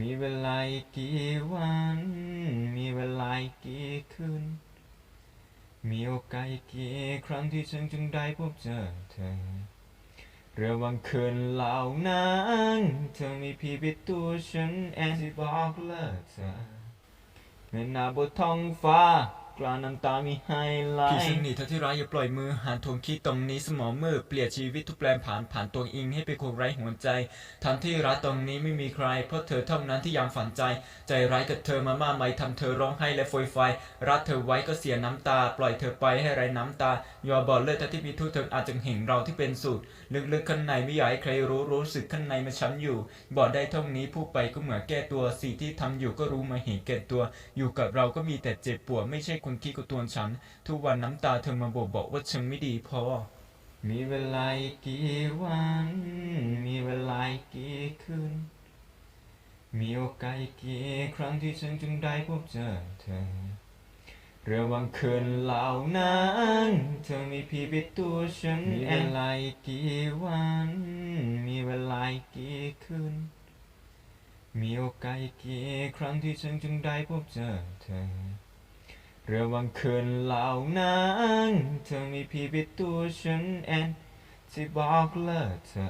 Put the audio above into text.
มีเวลากี่วัน มีเวลากี่คืน มีโอกาสกี่ครั้งที่ฉันจึงได้พบเจอเธอระหว่างคืนเหล่านั้นเธอมีพี่ปิดตัวฉันเองที่บอกเลิกเธอเมื่อหน้าบนท้องฟ้า กลาน้ำตามีไฮไลท์พี่ซึ่งหนีเธอที่ร้ายอย่าปล่อยมือหานทวงคิดตรงนี้สมองมือเปลี่ยนชีวิตทุกแปลนผ่านผ่านตัวเองให้เป็นคนไร้หัวใจทันที่รักตรงนี้ไม่มีใคร เพราะเธอเท่านั้นที่ยังฝันใจ ใจร้ายกับเธอมามากมายทำเธอร้องไห้และโฟยไฟรักเธอไว้ก็เสียน้ำตา ปล่อยเธอไปให้ไร้น้ำตา ยอมบอกเลิกทั้งที่มีทุกเธออาจจะเห็นเราที่เป็นสูตรลึกๆข้างในไม่อยากให้ใครรู้รู้สึกข้างในมันช้ำอยู่ บอกได้เท่านี้พูดไปก็เหมือนแก้ตัวสิ่งที่ทำอยู่ก็รู้มาเห็นแก่ตัว อยู่กับเราก็มีแต่เจ็บปวดไม่ใช่คนคิดกับตัวฉัน ทุกวันน้ำตาเธอมาบอกบอกว่าฉันไม่ดีพอ มีเวลาอีกกี่วัน มีเวลาอีกกี่คืน มีโอกาสอีกกี่ครั้งที่ฉันจึงได้พบเจอเธอระหว่างคืนเหล่านั้นเธอมีพี่เป็นตัวฉันมีเวลาอีกกี่วัน มีเวลาอีกกี่คืนมีโอกาสอีกกี่ครั้งที่ฉันจึงได้พบเจอเธอ ระวังคืนเหล่านั้นเธอมีพี่เป็นตัวฉันเองที่บอกเลิกเธอ